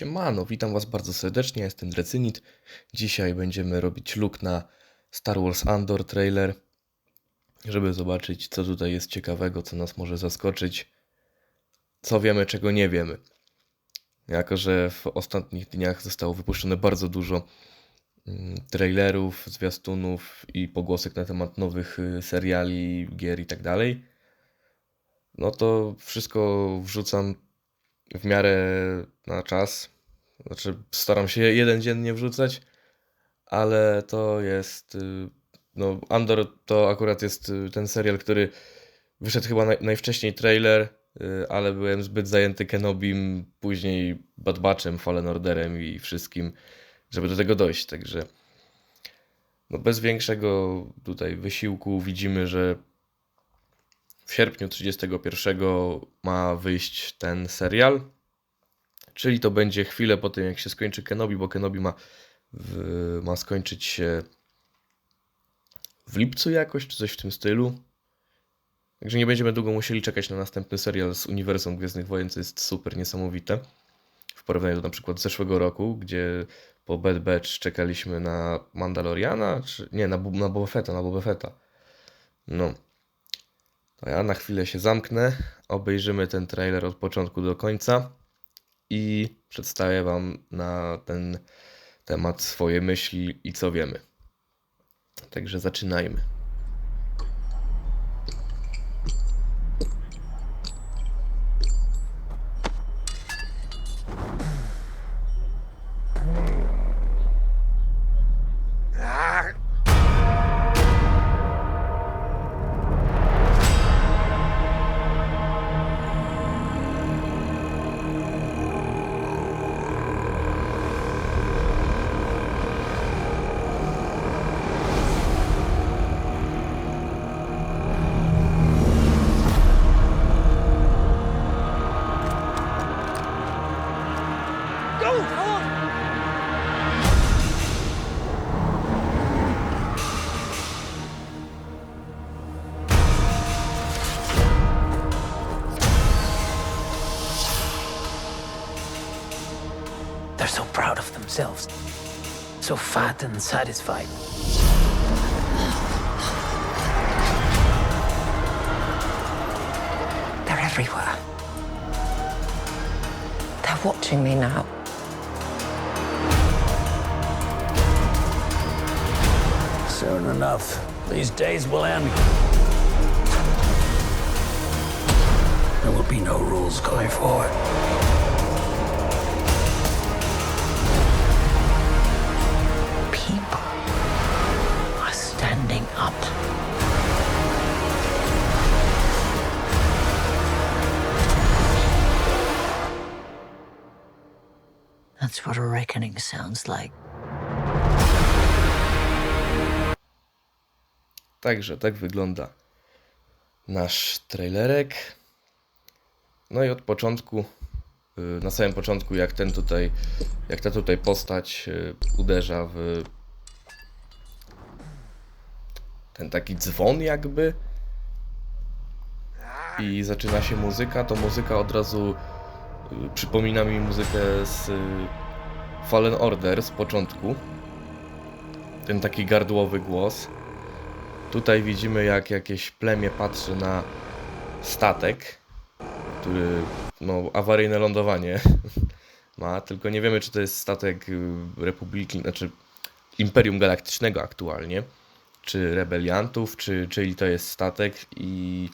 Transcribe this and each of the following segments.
Siemano, witam Was bardzo serdecznie, jestem Drecynit. Dzisiaj będziemy robić look na Star Wars Andor trailer, żeby zobaczyć co tutaj jest ciekawego, co nas może zaskoczyć, co wiemy, czego nie wiemy. Jako, że w ostatnich dniach zostało wypuszczone bardzo dużo mm, trailerów, zwiastunów i pogłosek na temat nowych y, seriali, gier i tak dalej, no to wszystko wrzucam w miarę na czas. Znaczy, staram się jeden dziennie wrzucać, ale to jest. y, No, Andor to akurat jest y, ten serial, który wyszedł chyba naj, najwcześniej trailer, y, ale byłem zbyt zajęty Kenobim, później Bad Batchem, Fallen Orderem i wszystkim, żeby do tego dojść. Także no bez większego tutaj wysiłku widzimy, że w sierpniu 31 ma wyjść ten serial. Czyli to będzie chwilę po tym, jak się skończy Kenobi, bo Kenobi ma, w, ma skończyć się w lipcu jakoś, czy coś w tym stylu. Także nie będziemy długo musieli czekać na następny serial z uniwersum Gwiezdnych Wojen, co jest super niesamowite. W porównaniu do na przykład zeszłego roku, gdzie po Bad Batch czekaliśmy na Mandaloriana, czy nie, na, na Boba Fetta, na Boba Fetta. No. To ja na chwilę się zamknę, obejrzymy ten trailer od początku do końca i przedstawię Wam na ten temat swoje myśli i co wiemy. Także zaczynajmy. So fat and satisfied. They're everywhere. They're watching me now. Soon enough, these days will end. There will be no rules going forward. Up. That's what a reckoning sounds like. Także tak wygląda nasz trailerek. No i od początku, y, na samym początku, jak ten tutaj, jak ta tutaj postać y, uderza w ten taki dzwon jakby i zaczyna się muzyka, to muzyka od razu y, przypomina mi muzykę z y, Fallen Order z początku. Ten taki gardłowy głos. Tutaj widzimy, jak jakieś plemię patrzy na statek, który no, awaryjne lądowanie ma, tylko nie wiemy, czy to jest statek y, Republiki, znaczy Imperium Galaktycznego aktualnie, czy rebeliantów, czy czyli to jest statek i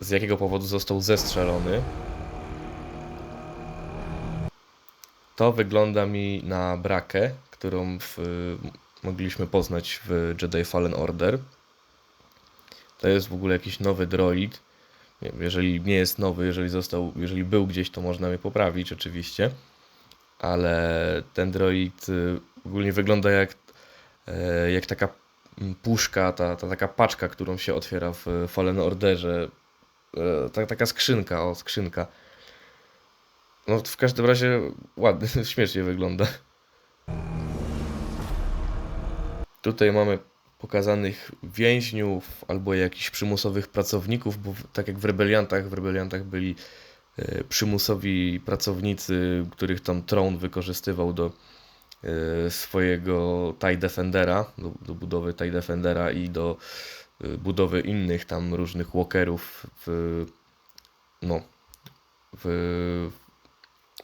z jakiego powodu został zestrzelony. To wygląda mi na brakę, którą w, mogliśmy poznać w Jedi Fallen Order. To jest w ogóle jakiś nowy droid. Jeżeli nie jest nowy, jeżeli został, jeżeli był gdzieś, to można mnie poprawić oczywiście. Ale ten droid y, ogólnie wygląda jak, e, jak taka puszka, ta, ta taka paczka, którą się otwiera w Fallen Orderze. E, Ta, taka skrzynka, o skrzynka. No w każdym razie ładnie, śmiesznie wygląda. Tutaj mamy pokazanych więźniów albo jakichś przymusowych pracowników, bo tak jak w rebeliantach, w rebeliantach byli e, przymusowi pracownicy, których tam Tron wykorzystywał do e, swojego TIE Defendera, do, do budowy TIE Defendera i do e, budowy innych tam różnych walkerów w, no, w,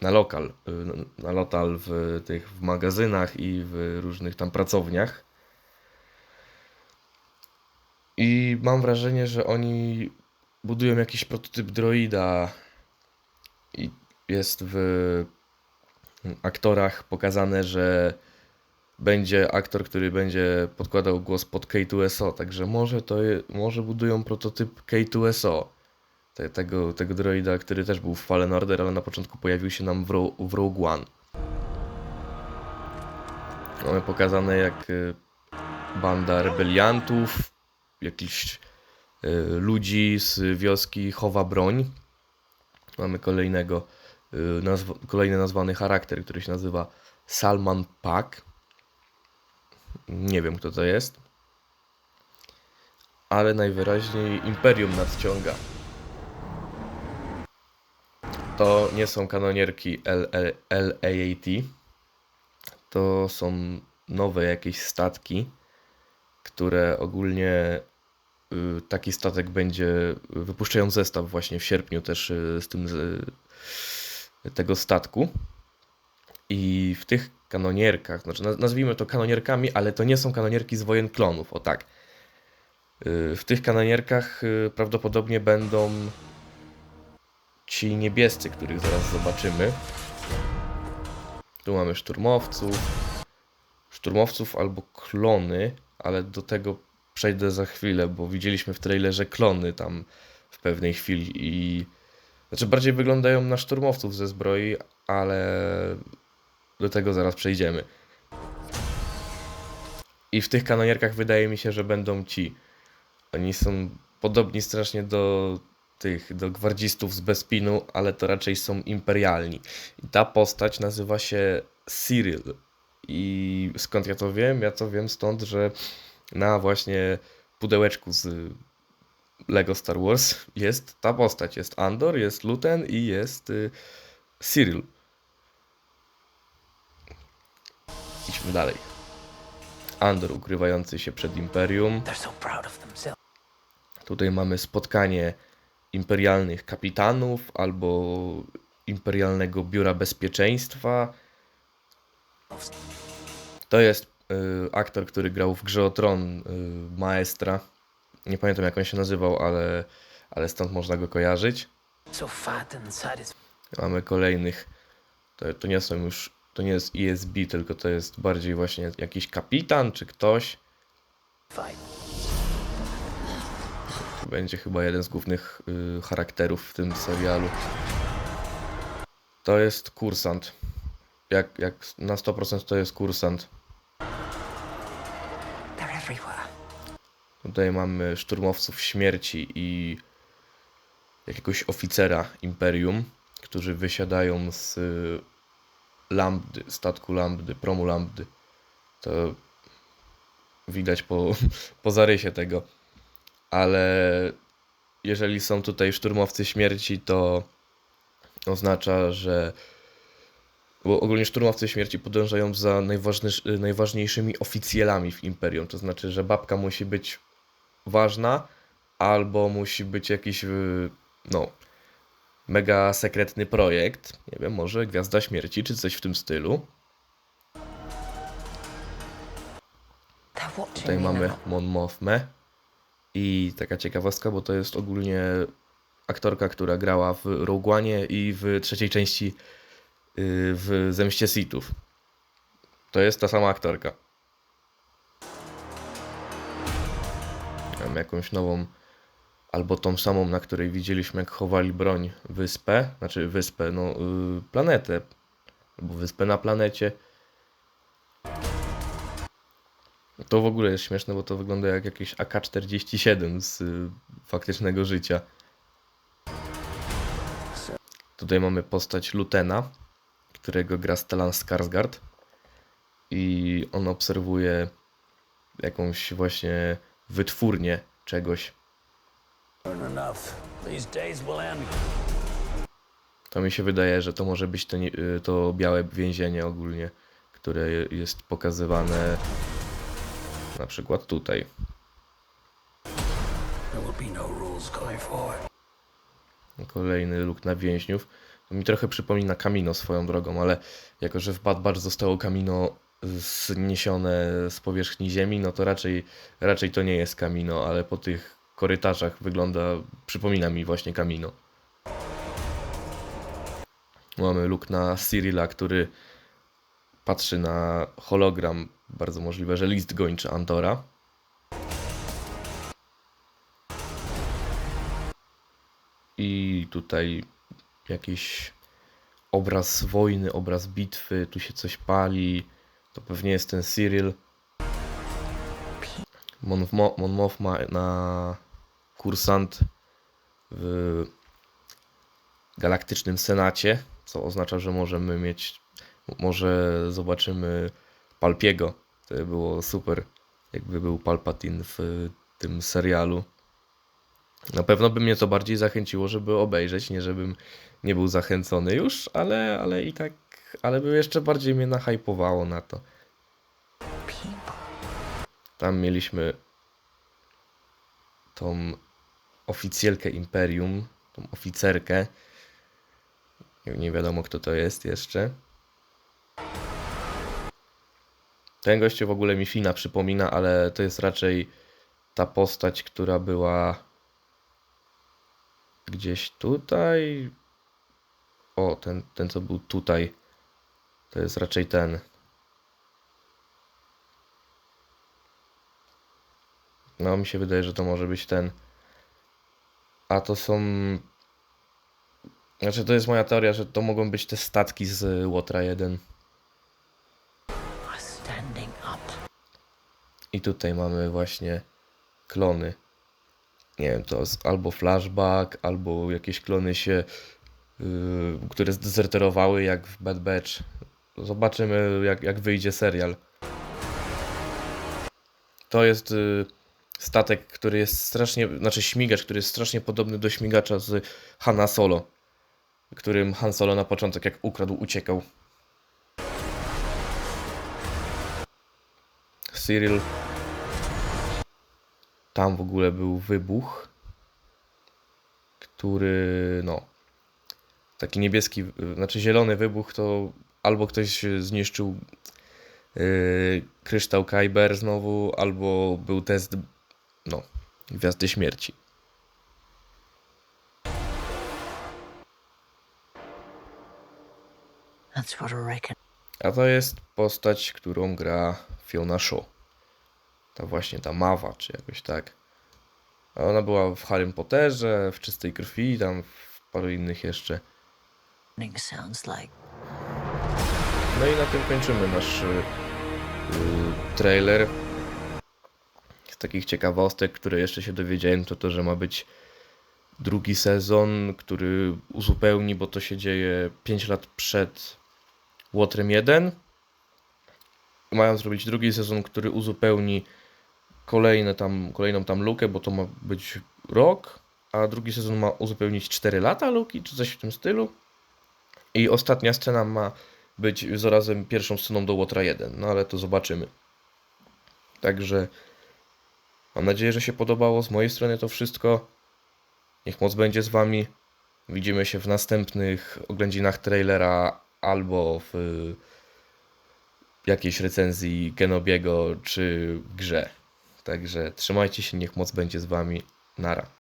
na lokal, y, na lokal w tych w magazynach i w różnych tam pracowniach. I mam wrażenie, że oni budują jakiś prototyp droida i jest w aktorach pokazane, że będzie aktor, który będzie podkładał głos pod K2SO, także może to je, może budują prototyp K2SO te, tego, tego droida, który też był w Fallen Order, ale na początku pojawił się nam w, Ro, w Rogue One. Mamy pokazane jak y, banda rebeliantów, jakichś y, ludzi z wioski chowa broń. Mamy kolejnego, nazw- kolejny nazwany charakter, który się nazywa Salman Pak. Nie wiem kto to jest. Ale najwyraźniej Imperium nadciąga. To nie są kanonierki L- L- LAAT. To są nowe jakieś statki, które ogólnie y, taki statek będzie wypuszczają zestaw właśnie w sierpniu też y, z tym tego statku. I w tych kanonierkach, znaczy naz- nazwijmy to kanonierkami, ale to nie są kanonierki z wojen klonów, o tak. Y, W tych kanonierkach y, prawdopodobnie będą ci niebiescy, których zaraz zobaczymy. Tu mamy szturmowców. Szturmowców albo klony, ale do tego przejdę za chwilę, bo widzieliśmy w trailerze klony tam w pewnej chwili i znaczy bardziej wyglądają na szturmowców ze zbroi, ale do tego zaraz przejdziemy. I w tych kanonierkach wydaje mi się, że będą ci. Oni są podobni strasznie do tych, do gwardzistów z Bespinu, ale to raczej są imperialni. I ta postać nazywa się Cyril. I skąd ja to wiem? Ja to wiem stąd, że na właśnie pudełeczku z Lego Star Wars jest ta postać. Jest Andor, jest Luten i jest y, Cyril. Idźmy dalej. Andor ukrywający się przed Imperium. Tutaj mamy spotkanie imperialnych kapitanów albo imperialnego biura bezpieczeństwa. To jest y, aktor, który grał w grze o Tron y, Maestra. Nie pamiętam jak on się nazywał, ale, ale stąd można go kojarzyć. Mamy kolejnych. To, to nie są już. To nie jest ESB, tylko to jest bardziej właśnie jakiś kapitan czy ktoś. To będzie chyba jeden z głównych y, charakterów w tym serialu. To jest kursant. Jak, jak na 100% to jest kursant. Tutaj mamy szturmowców śmierci i jakiegoś oficera Imperium, którzy wysiadają z y, Lambdy, statku Lambdy, promu Lambdy. To widać po, po zarysie tego. Ale jeżeli są tutaj szturmowcy śmierci, to oznacza, że bo ogólnie szturmowcy śmierci podążają za najważniejszy, najważniejszymi oficjelami w Imperium. To znaczy, że babka musi być ważna, albo musi być jakiś, y, no, mega sekretny projekt. Nie wiem, może Gwiazda Śmierci, czy coś w tym stylu. Tutaj mamy. Mon Mothmę. I taka ciekawostka, bo to jest ogólnie aktorka, która grała w Rogue One i w trzeciej części y, w Zemście Sithów. To jest ta sama aktorka. Jakąś nową, albo tą samą, na której widzieliśmy, jak chowali broń, wyspę, znaczy wyspę, no, y, planetę, albo wyspę na planecie. To w ogóle jest śmieszne, bo to wygląda jak jakieś AK-47 z y, faktycznego życia. Tutaj mamy postać Lutena, którego gra Stellan Skarsgård. I on obserwuje jakąś właśnie wytwórnię czegoś. To mi się wydaje, że to może być to, y, to białe więzienie ogólnie, które jest pokazywane na przykład tutaj. No. Kolejny look na więźniów. To mi trochę przypomina Kamino swoją drogą, ale jako, że w Bad Batch zostało Kamino zniesione z powierzchni ziemi, no to raczej, raczej to nie jest Kamino, ale po tych korytarzach wygląda, przypomina mi właśnie Kamino. Mamy look na Cyrilla, który patrzy na hologram, bardzo możliwe, że list gończy Andora. I tutaj jakiś obraz wojny, obraz bitwy, tu się coś pali. To pewnie jest ten Cyril. Mon, Mo, Mon Mothma na kursant w galaktycznym senacie, co oznacza, że możemy mieć, może zobaczymy Palpiego. To by było super, jakby był Palpatine w tym serialu. Na pewno by mnie to bardziej zachęciło, żeby obejrzeć, nie żebym nie był zachęcony już, ale, ale i tak, ale by jeszcze bardziej mnie nachajpowało na to. Tam mieliśmy tą oficjelkę Imperium, tą oficerkę. Nie wiadomo kto to jest jeszcze. Ten gościu w ogóle mi Fina przypomina, ale to jest raczej ta postać, która była gdzieś tutaj. O, ten, ten co był tutaj. To jest raczej ten. No, mi się wydaje, że to może być ten. A to są. Znaczy, to jest moja teoria, że to mogą być te statki z Łotra 1. Are standing up. I tutaj mamy właśnie klony. Nie wiem, to jest albo flashback, albo jakieś klony się, yy, które zdezerterowały jak w Bad Batch. Zobaczymy jak, jak wyjdzie serial. To jest yy, statek, który jest strasznie, znaczy śmigacz, który jest strasznie podobny do śmigacza z Hanna Solo, którym Han Solo na początek jak ukradł, uciekał. Cyril tam w ogóle był wybuch, który, no, taki niebieski, y, znaczy zielony wybuch, to albo ktoś zniszczył yy, kryształ Kyber znowu, albo był test, no, Gwiazdy Śmierci. That's what I reckon. A to jest postać, którą gra Fiona Shaw. Ta właśnie ta Mawa, czy jakoś tak. A ona była w Harrym Potterze, w Czystej Krwi, tam w paru innych jeszcze. Sounds like No i na tym kończymy nasz y, y, trailer. Z takich ciekawostek, które jeszcze się dowiedziałem, to to, że ma być drugi sezon, który uzupełni, bo to się dzieje 5 lat przed Łotrem 1. Mają zrobić drugi sezon, który uzupełni kolejne tam, kolejną tam lukę, bo to ma być rok, a drugi sezon ma uzupełnić 4 lata luki, czy coś w tym stylu. I ostatnia scena ma być zarazem pierwszą sceną do Łotra 1, no ale to zobaczymy. Także mam nadzieję, że się podobało. Z mojej strony to wszystko. Niech moc będzie z wami. Widzimy się w następnych oględzinach trailera albo w jakiejś recenzji Genobiego czy grze. Także trzymajcie się, niech moc będzie z wami. Nara.